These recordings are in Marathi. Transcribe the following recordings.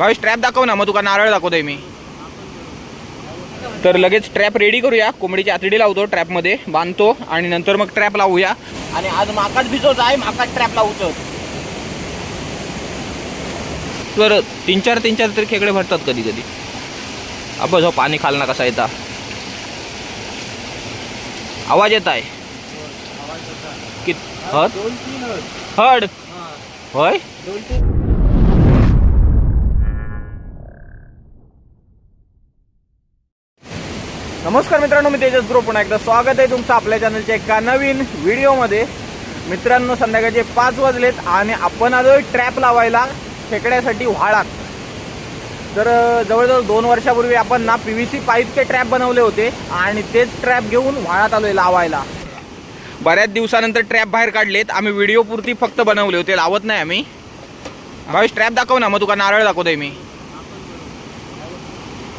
भावेश ट्रॅप दाखव ना मग तुका नारळ दाखवतोय मी. तर लगेच ट्रॅप रेडी करूया. कोंबडीची आतडी लावतो ट्रॅपमध्ये बांधतो आणि नंतर मग ट्रॅप लावूया. आणि आज माकाच भिजवत आहे माकाच ट्रॅप लावतो तर तीन चार तीन चार तरी खेकडे भरतात कधी कधी. अब जो पाणी खालना कसा येता? आवाज येत आहे. कित हद? हड होय? नमस्कार मित्रांनो मी तेजस ग्रुप. पुन्हा एकदा स्वागत आहे तुमचं आपल्या चॅनलच्या एका नवीन व्हिडिओमध्ये. मित्रांनो संध्याकाळचे पाच वाजलेत आणि आपण आलोय ट्रॅप लावायला खेकड्यासाठी व्हाळात. तर जवळजवळ दोन वर्षापूर्वी आपण ना पी व्ही सी पाईपचे ट्रॅप बनवले होते आणि तेच ट्रॅप घेऊन व्हाळात आलोय लावायला. बऱ्याच दिवसानंतर ट्रॅप बाहेर काढलेत. आम्ही व्हिडिओ पुरती फक्त बनवले होते. लावत नाही आम्ही. भावेश ट्रॅप दाखव ना. मग तुका नारळ दाखवतोय मी.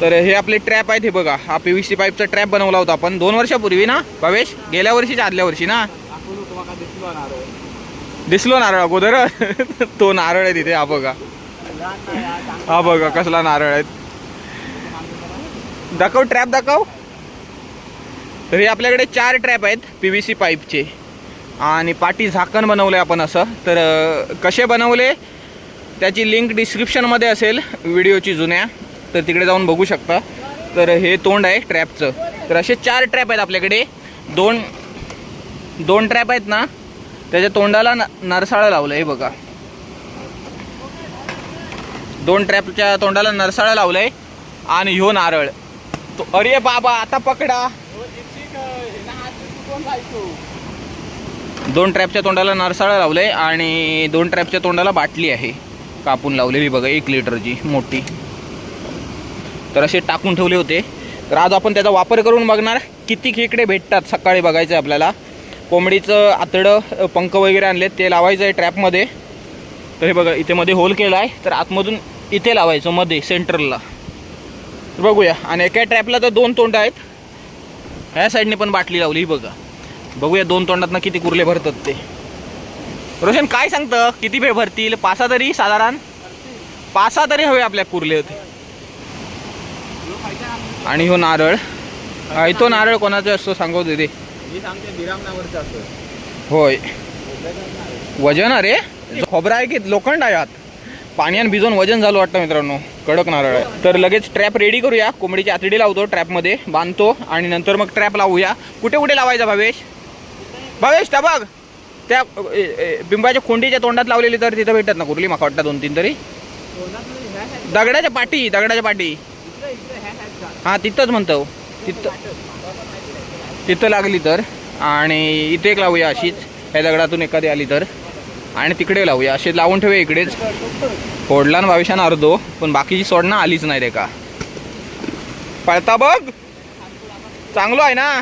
तर हे आपले ट्रॅप आहेत हे बघा. हा पी व्ही सी पाईपचा ट्रॅप बनवला होता आपण. दोन वर्षापूर्वी ना भावेश गेल्या वर्षीच्या आदल्या वर्षी ना? दिसलो नारळ अगोदर. तो नारळ आहे तिथे हा बघा. हा बघा कसला नारळ आहे. दाखव ट्रॅप दाखव. तर हे आपल्याकडे चार ट्रॅप आहेत पी व्ही सी पाईपचे आणि पाठी झाकण बनवले आपण असं. तर कसे बनवले? त्याची लिंक डिस्क्रिप्शनमध्ये असेल व्हिडिओची जुन्या. तर तिकडे जाऊन बघू शकता. तर हे तोंड आहे ट्रॅपचं. तर असे चार ट्रॅप आहेत आपल्याकडे. दोन दोन ट्रॅप आहेत ना त्याच्या तोंडाला न नरसाळं लावलं हे बघा. दोन ट्रॅपच्या तोंडाला नरसाळं लावलंय आणि ह्यो नारळ. तो अरे बाबा आता पकडा. दोन ट्रॅपच्या तोंडाला नरसाळं लावलंय आणि दोन ट्रॅपच्या तोंडाला बाटली आहे. कापून लावलेली बघा एक लिटरची मोठी. तर असे टाकून ठेवले होते. तर आज आपण त्याचा वापर करून बघणार किती खेकडे भेटतात. सकाळी बघायचं आहे आपल्याला. कोंबडीचं आतडं पंख वगैरे आणले ते लावायचं आहे ट्रॅपमध्ये. तर हे बघा इथे मध्ये होल केला आहे तर आतमधून इथे लावायचं मध्ये सेंटरला. बघूया. आणि एका ट्रॅपला तर दोन तोंड आहेत. ह्या साईडने पण बाटली लावली ही बघा. बघूया दोन तोंडातनं किती कुर्ले भरतात ते. रोशन काय सांगतं? किती वेळ भरतील? पासा तरी साधारण? पासा तरी हवे आपल्या कुर्ले होते. आणि हो नारळ. तो नारळ कोणाचा असतो सांगू दे होय. वजन अरे खोबरा आहे की लोखंड आहे आत? पाण्याने भिजून वजन झालं वाटतं मित्रांनो. कडक नारळ आहे. तर लगेच ट्रॅप रेडी करूया. कोंबडीची आतडी लावतो ट्रॅपमध्ये बांधतो आणि नंतर मग ट्रॅप लावूया. कुठे कुठे लावायचा भावेश? भावेश त्या बघ. त्या बिंबाच्या खोंडीच्या तोंडात लावलेली तर तिथं भेटतात ना कुर्ली? माका वाटतं दोन तीन तरी. दगडाच्या पाठी दगडाच्या पाठी हां तिथंच म्हणतो. तिथं तिथं लागली तर. आणि इथे एक लावूया अशीच. ह्या दगडातून एखादी आली तर. आणि तिकडे लावूया. असे लावून ठेवूया इकडेच. फोडला ना भविष्यानं अर्धो. पण बाकीची सोडणं आलीच नाही रे का पळता बघ. चांगलो आहे ना?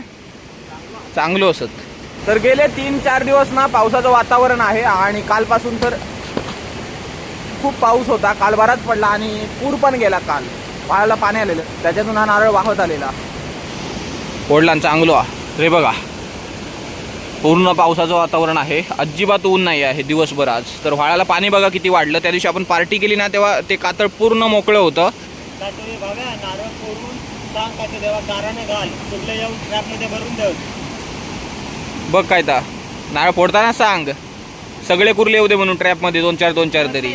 चांगलो असत. तर गेले तीन चार दिवस ना पावसाचं वातावरण आहे. आणि कालपासून तर खूप पाऊस होता. काल बराच पडला आणि पूर पण गेला काल. वाळाला पाणी आलेलं. त्याच्यातून हा नारळ वाहत आलेला. चांगलो हा. रे बघा. पूर्ण पावसाचं वातावरण आहे. अजिबात ऊन नाही आहे दिवसभर आज. तर व्हाळाला पाणी बघा किती वाढलं. त्या दिवशी आपण पार्टी केली ना तेव्हा ते कातळ पूर्ण मोकळं होतं. बघा नारळ फोडून सांग का ते देवा काराने घाल. कुठले येऊन ट्रॅपमध्ये भरून देऊ बघ काय ता. नारळ फोडताना सांग. सगळे कुर्ले येऊ दे म्हणून ट्रॅपमध्ये दोन चार दोन चार तरी.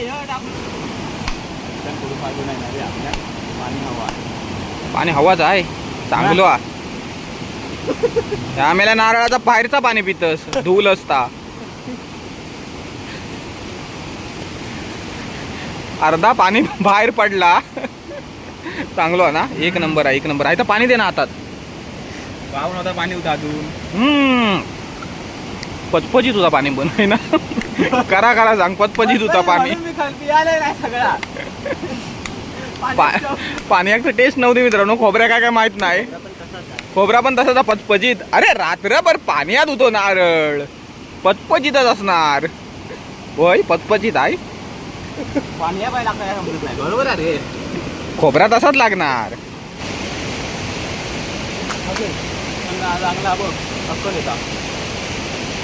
पाणी हवाच आहे. चांगलो आ. आम्हाला नारळाचा बाहेरचा पाणी पितस. धूल असता. अर्धा पाणी बाहेर पडला. चांगलो ना. एक नंबर आहे एक नंबर आहे. तर पाणी दे ना हातात. पाहून होता पाणी होता अजून. हम्म. पचपची तुझा पाणी बन ना? करा करा सांग. पचपची तुझा पाणी. सगळा. पा- पाण्याचं टेस्ट नव्हती मित्रांनो. खोबऱ्या काय काय माहीत नाही. खोबरा पण तसाच पचपचित अरे रात्रभर पाण्यात होतो नारळ. पचपचितच असणार. होय पचपचित आहे. पाणी बरोबर आहे रे. खोबरा तसाच लागणार.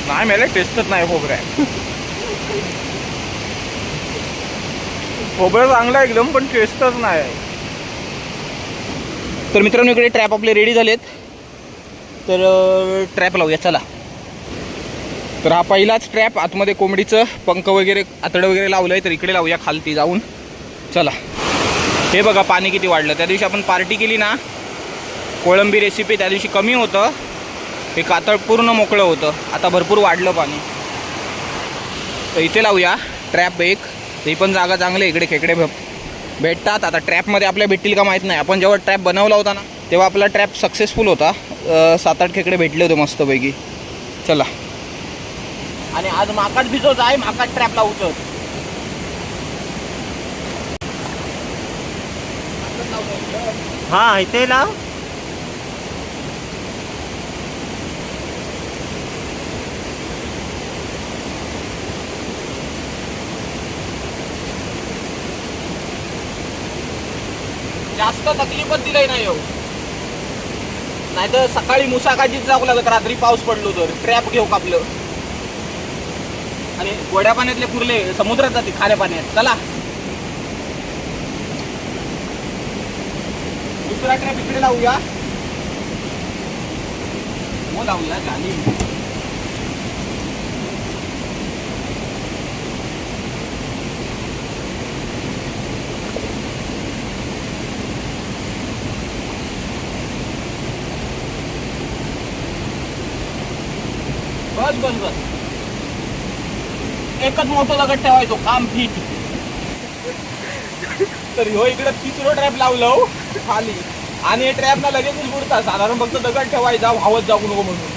नाही मेले टेस्टच नाही खोबऱ्या. खोबरं चांगलं आहे एकदम पण टेस्टच नाही तर मित्रांनो इकडे ट्रॅप आपले रेडी झालेत. तर ट्रॅप लावूया चला. तर हा पहिलाच ट्रॅप आतमध्ये कोंबडीचं पंख वगैरे आतडं वगैरे लावलं आहे तर इकडे लावूया खालती जाऊन. चला. हे बघा पाणी किती वाढलं. त्या दिवशी आपण पार्टी केली ना कोळंबी रेसिपी त्या दिवशी कमी होतं. हे कातळ पूर्ण मोकळं होतं. आता भरपूर वाढलं पाणी. तर इथे लावूया ट्रॅप एक. ही पण जागा चांगली आहे इकडे खेकडे भे- भेटतात. आता ट्रॅपमध्ये आपल्या भेटतील का माहीत नाही. आपण जेव्हा ट्रॅप बनवला होता ना तेव्हा आपला ट्रॅप सक्सेसफुल होता. सात आठ खेकडे भेटले होते मस्तपैकी. चला. आणि आज माकात भिजवत आहे माकात ट्रॅप लावतो हा इथे लाव. जास्त तकलीफच दिलंय नाही हो नाही तर सकाळी मुसाकाजीच जाऊ लागत रात्री पाऊस पडलो तर. ट्रॅप घेऊ कापलं आणि गोड्या पाण्यातले कुर्ले समुद्रात जाते खाऱ्या पाण्यात. चला. दुसरा ट्रॅप इकडे लावूया. हो लावूया झाली. एकच मोठं दगड ठेवायचो काम फिट तर ह्यो इकडे तिसरं ट्रॅप लावलं हो, खाली. आणि हे ट्रॅप ना लगेचच बुडतात साधारण फक्त दगड ठेवायचा व्हावत जाऊ नको म्हणून.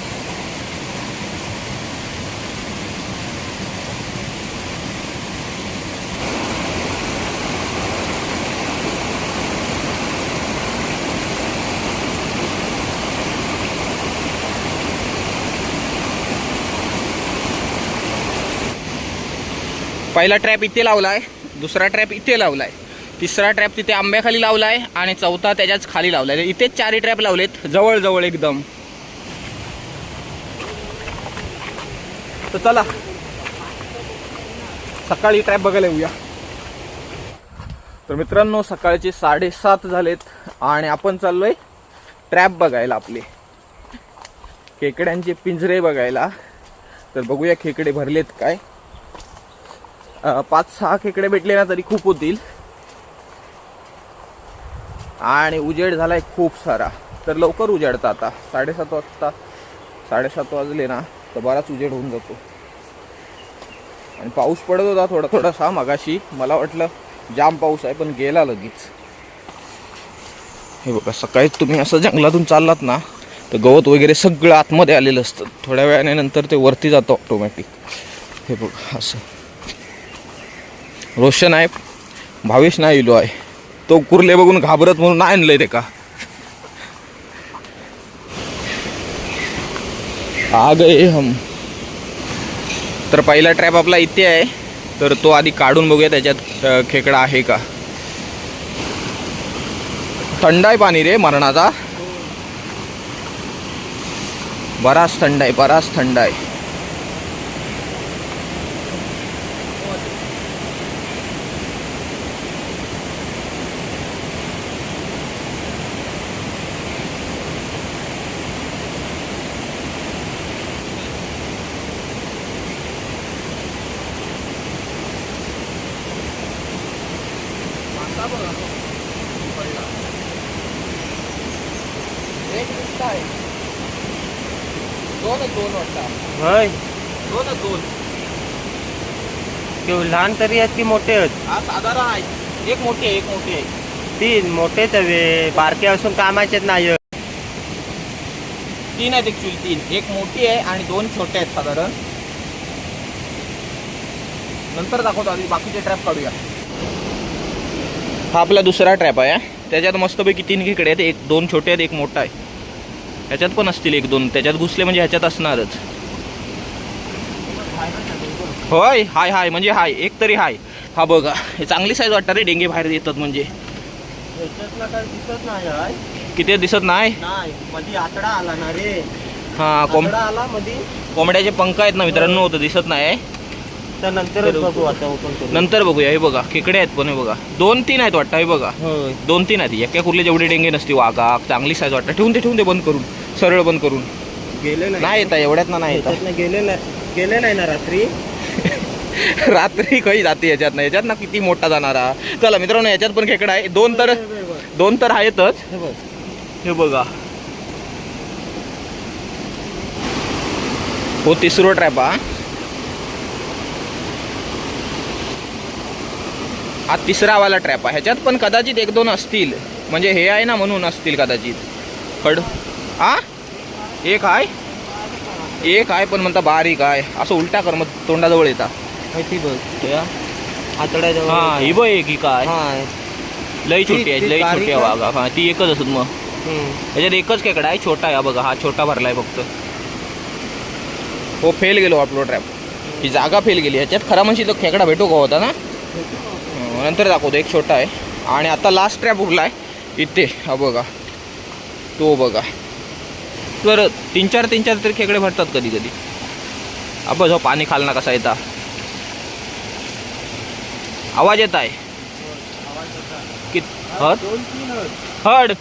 पहिला ट्रॅप इथे लावलाय दुसरा ट्रॅप इथे लावलाय तिसरा ट्रॅप तिथे आंब्याखाली लावलाय आणि चौथा त्याच्याच खाली लावलाय. इथेच चारही ट्रॅप लावलेत जवळजवळ एकदम. तर चला. सकाळी ट्रॅप बघायला येऊया. तर मित्रांनो सकाळचे साडेसात झालेत आणि आपण चाललोय ट्रॅप बघायला आपले. खेकड्यांचे पिंजरे बघायला. तर बघूया खेकडे भरलेत काय. पाच सहा खेकडे भेटले ना तरी खूप होतील. आणि उजेड झालाय खूप सारा. तर लवकर उजेडतं आता. साडेसात वाजता साडेसात वाजले ना तर बराच उजेड होऊन जातो. आणि पाऊस पडत होता थोडा थोडासा मगाशी. मला वाटलं जाम पाऊस आहे पण गेला लगेच. हे बघा सकाळी तुम्ही असं जंगलातून चाललात ना तर गवत वगैरे सगळं आतमध्ये आलेलं असतं. थोड्या वेळाने नंतर ते वरती जातं ऑटोमॅटिक हे बघा असं. रोशन आहे भावेश नाही इलो आहे. तो कुर्ले बघून घाबरत म्हणून नाही आणलंय ते का? आ गए हम. तर पहिला ट्रॅप आपला इथे आहे तर तो आधी काढून बघूया त्याच्यात खेकडा आहे का? थंड आहे पाणी रे मरणाचा. बराच थंड आहे बराच थंड आहे. दोन दोन होय. दोन दोन. ते लहान तरी आहेत की मोठे आहेत? हा साधारण आहे. एक मोठी आहे एक मोठी आहे. तीन. मोठेच हवे. बारके असून कामाचेच नाही तीन आहेत ऍक्च्युली तीन. एक मोठी आहे आणि दोन छोटे आहेत साधारण. नंतर दाखवतो आधी. बाकीचे ट्रॅप काढूया. हा आपला दुसरा ट्रॅप आहे त्याच्यात मस्तपैकी तीन खेकडे आहेत. एक दोन छोटे आहेत एक मोठा आहे. ह्याच्यात पण असतील एक दोन त्याच्यात घुसले म्हणजे ह्याच्यात असणारच. होय हाय हाय म्हणजे हाय एक तरी हाय. हा बघा हे चांगली साईज वाटतं रे डेंगे बाहेर येतात म्हणजे. किती दिसत नाही? नाही मध्ये आतडा आला ना रे. हा कोंब कोंबड्याचे पंख आहेत ना मित्रांनो तर दिसत नाही आता नंतरच बघू आता ओपन करू. नंतर बघूया. हे बघा खेकडे आहेत पण हे बघा. दोन तीन आहेत वाटतं हे बघा. होय. दोन तीन आहेत. एका कुर्ली जेवढी डेंगे नसती वाघा चांगली साईज वाटतं. ठेवून ते ठेवून ते बंद करून. सरळ बंद करून. गेले नाही. येता एवढ्यात ना नाही येता याच्यातनं गेले नाही गेले नाही ना रात्री? रात्री काही जाते याच्यात ना याच्यात ना किती मोठा जाणारा. चला मित्रांनो याच्यात पण खेकडा आहे. दोन तर दोन तर आहेतच. हे बघ. हे बघा. हो तिसरो ट्रॅप हा. हा तिसरा वाला ट्रॅप आहे. ह्याच्यात पण कदाचित एक दोन असतील. म्हणजे हे आहे ना म्हणून असतील कदाचित. खड हा? एक आहे? एक आहे पण म्हणता बारीक आहे. असं उलटा कर मग तोंडाजवळ येता. माहिती बघ. आतड्याजवळ हा ही बघ एक ही काय. हा. लई छोटी आहे लई छोटी आहे? वाघा. हा ती एकच असत मग. हम्म. याच्यात एकच खेकडा आहे छोटा आहे बघा. हा छोटा भरलाय फक्त. हो फेल गेलो आपलो ट्रॅप ही जागा फेल गेली. ह्याच्यात खरा म्हणजे तो खेकडा भेटू का होता ना? नंतर दाखवतो एक छोटा आहे. आणि आता लास्ट ट्रॅप उरलाय. इथे हा बघा. तो बघा. तर तीन चार तीन चार तरी खेकडे भरतात कधी कधी आपण जो पाणी खालना कसा येता? आवाज येत आहे? कित हद? हड?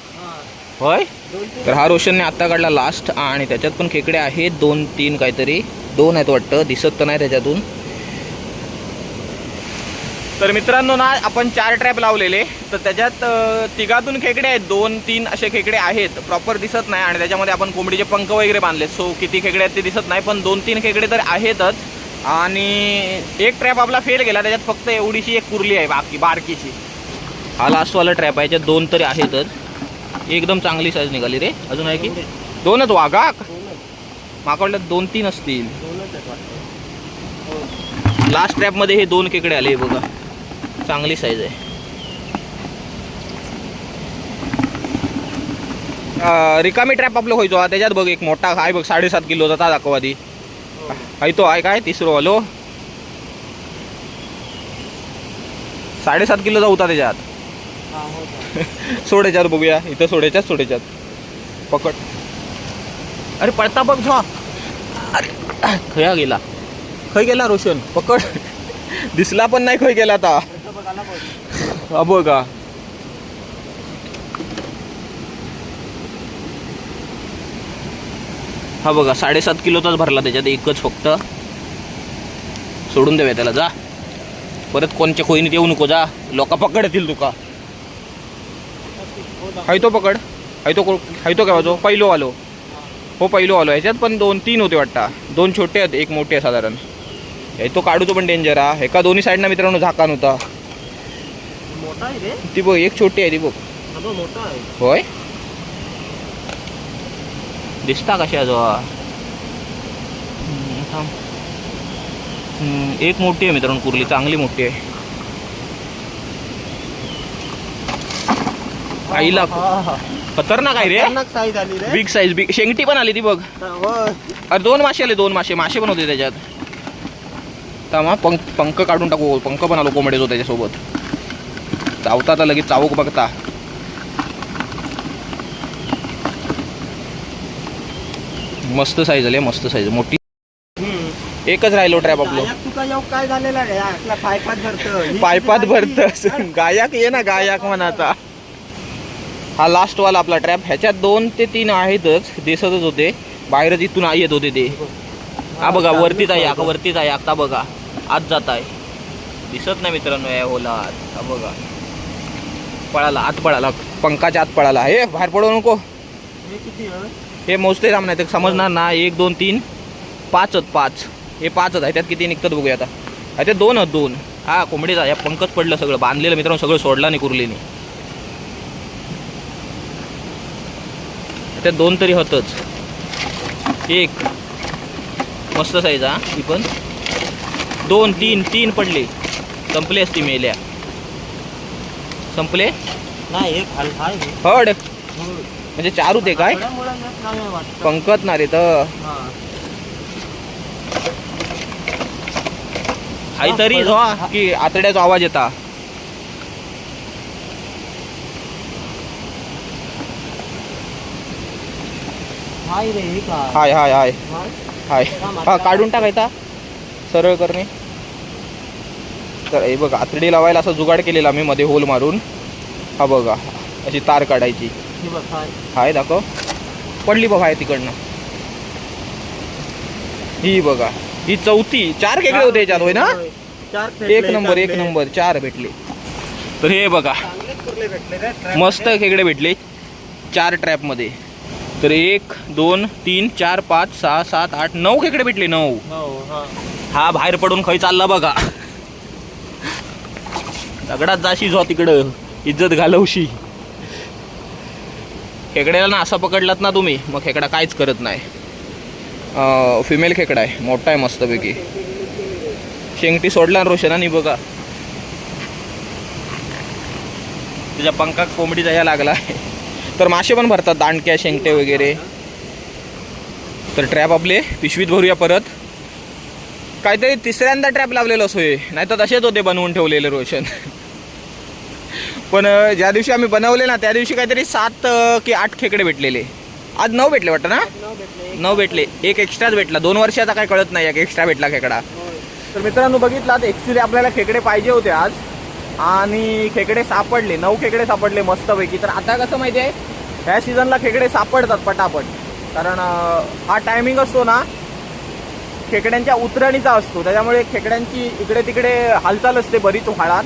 होय? तर हा रोशनने आत्ता काढला लास्ट आणि त्याच्यात पण खेकडे आहेत. दोन तीन काहीतरी. दोन आहेत वाटतं. दिसत तर नाही त्याच्यातून. तर मित्रांनो ना आपण चार ट्रॅप लावलेले. तर त्याच्यात तिघातून खेकडे आहेत. दोन तीन असे खेकडे आहेत. प्रॉपर दिसत नाही आणि त्याच्यामध्ये आपण कोंबडीचे पंख वगैरे बांधले. सो किती खेकडे आहेत ते दिसत नाही पण दोन तीन खेकडे तर आहेतच. आणि एक ट्रॅप आपला फेल गेला. त्याच्यात फक्त एवढीशी एक कुर्ली आहे बाकी बारकीची. हा लास्टवाला ट्रॅप आहे. याच्यात दोन तरी आहेतच. एकदम चांगली साईज निघाली रे. अजून आहे की? दोनच वाघा दोनच वाटलं दोन तीन असतील. लास्ट ट्रॅपमध्ये हे दोन खेकडे आले हे बघा. चांगली साईज आहे. रिकामी ट्रॅप आपलं व्हायचो त्याच्यात बघ एक मोठा आहे बघ साडेसात किलोचा ता दाखव आधी. आहे तो आहे काय? तिसरो हॅलो साडेसात किलोचा होता त्याच्यात? सोड्याच्यात बघूया. इथं सोड्याच्यात सोड्याच्यात पकड. अरे पळता बघ झा अरे खया गेला. खय गेला रोशन? पकड. दिसला पण नाही खय गेला आता. इथं का? हा बघा साडेसात किलोचाच भरला त्याच्यात एकच फक्त. सोडून देऊया त्याला जा. परत कोणच्या खोईनीत येऊ नको जा. लोक पकडतील तुका. हाय पकड. हाय तो काय वाजो पहिलो आलो हो पहिलो आलो ह्याच्यात पण दोन तीन होते वाटता. दोन छोटे आहेत एक मोठे आहे साधारण. हे तो काढूचो पण डेंजर हा एका दोन्ही साईडनं मित्रांनो झाकान होता. मोठा आहे रे. ती बघ एक छोटी आहे ती बघ. हा मोठा आहे. होय? दिसता कशा जो हा? एक मोठी आहे मित्रांनो कुर्ली चांगली मोठी आहे. आईला हा, हा. खतरनाक आहे रे. खतरनाक साईज आली रे. बिग साईज बिग शेंगटी पण आली ती बघ. होय. अरे दोन मासे आले दोन मासे. मासे पण होते त्याच्यात. पंख पंख काढून टाकू. पंख पण आलो कोंबड्याचो त्याच्यासोबत. चावता आता लगेच चावूक बघता. मस्त साईज आली मस्त साईज मोठी. एकच राहिलो ट्रॅप आपलं. तुका येऊ काय झालेला पायपात भरत. पायपात भरत. गायक ये ना गायक म्हणाचा हा लास्ट वाला आपला ट्रॅप ह्याच्यात दोन ते तीन आहेतच दिसतच होते. बाहेरच इथून येत होते ते. हा बघा वरतीच आहे वरतीच आहे आता बघा आत जात आहे दिसत नाही मित्रांनो या होलात हा बघा. पळाला आत पळाला पंखाच्या आत पळाला. हे बाहेर पडू नको. हे? हे मोजते थांब नाही तर समजणार ना एक दोन तीन पाच आहेत पाच. हे पाच आहे त्यात किती निघतात बघूया आता. ह्याच्यात दोन आहेत दोन. हा कोंबडीचा या पंकच पडलं सगळं. बांधलेलं मित्रांनो सगळं सोडला नाही कुर्लीने. त्यात दोन तरी होतच. एक. मस्त साईज हा ही पण. दोन तीन तीन पडले. संपले असती मेल्या. संपले? नाही एक हाल हाय हे. हड. म्हणजे चार होते काय. पंकत ना रे तर. हा. काहीतरी जो की आतड्याचा आवाज येता. हाय हाय हाय? हाय. हा काढून टाकायचा सरळ करणे तर हे बघा आतडी लावायला असं जुगाड केलेला मी मध्ये होल मारून. हा बघा अशी तार काढायची. हाय. हाय दाखव. पडली बघा आहे तिकडनं. ही बघा ही चौथी. चार खेकडे होते याच्यात होय ना? एक नंबर एक. नंबर चार भेटले. तर हे बघा मस्त. खेकडे भेटले. चार ट्रॅपमध्ये तर एक दोन तीन चार पाच सहा सात आठ नऊ खेकडे भेटले नऊ. हो बाहेर पडून खै चालला बघा. दगडात जाशी जो तिकडं. इज्जत घालवशी. खेकड्याला ना असा पकडलात ना तुम्ही मग खेकडा काहीच करत नाही. फिमेल खेकडा आहे मोठा आहे मस्तपैकी. शेंगटी सोडला ना रोशनानी बघा. त्याच्या पंखात कोंबडी जायला लागला तर मासे पण भरतात दांडक्या शेंगटे वगैरे. तर ट्रॅप आपले पिशवीत भरूया परत. काहीतरी तिसऱ्यांदा ट्रॅप लावलेलं असोय नाही तर तसेच होते बनवून ठेवलेले रोशन. पण ज्या दिवशी आम्ही बनवले ना त्या दिवशी काहीतरी सात की आठ खेकडे भेटलेले. आज नऊ भेटले वाटतं ना? नऊ भेटले. एक एक्स्ट्राच भेटला. दोन वर्षाचा काय कळत नाही एक एक्स्ट्रा भेटला खेकडा. तर मित्रांनो बघितला ॲक्च्युली आपल्याला खेकडे पाहिजे होते आज. आणि खेकडे सापडले. नऊ खेकडे सापडले मस्तपैकी. तर आता कसं माहिती आहे? ह्या सीझनला खेकडे सापडतात पटापट. कारण हा टायमिंग असतो ना खेकड्यांच्या उतरणीचा असतो. त्याच्यामुळे खेकड्यांची इकडे तिकडे हालचाल असते बरीच व्हाळात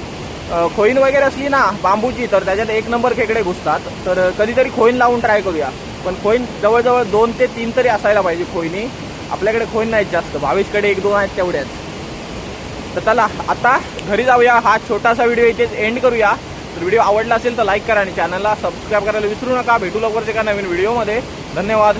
खोईन वगैरे असली ना बांबूची तर त्याच्यात एक नंबर खेकडे घुसतात. तर कधीतरी खोईन लावून ट्राय करूया. पण खोईन जवळजवळ दोन ते तीन तरी असायला पाहिजे खोईनी. आपल्याकडे खोईन नाहीत जास्त. भावेशकडे एक दोन आहेत तेवढ्याच. तर चला आता घरी जाऊया. हा छोटासा व्हिडिओ इथेच एंड करूया. तर व्हिडिओ आवडला असेल तर लाईक करा आणि चॅनलला सबस्क्राईब करायला विसरू नका. भेटू लवकरच एका नवीन व्हिडिओमध्ये. धन्यवाद.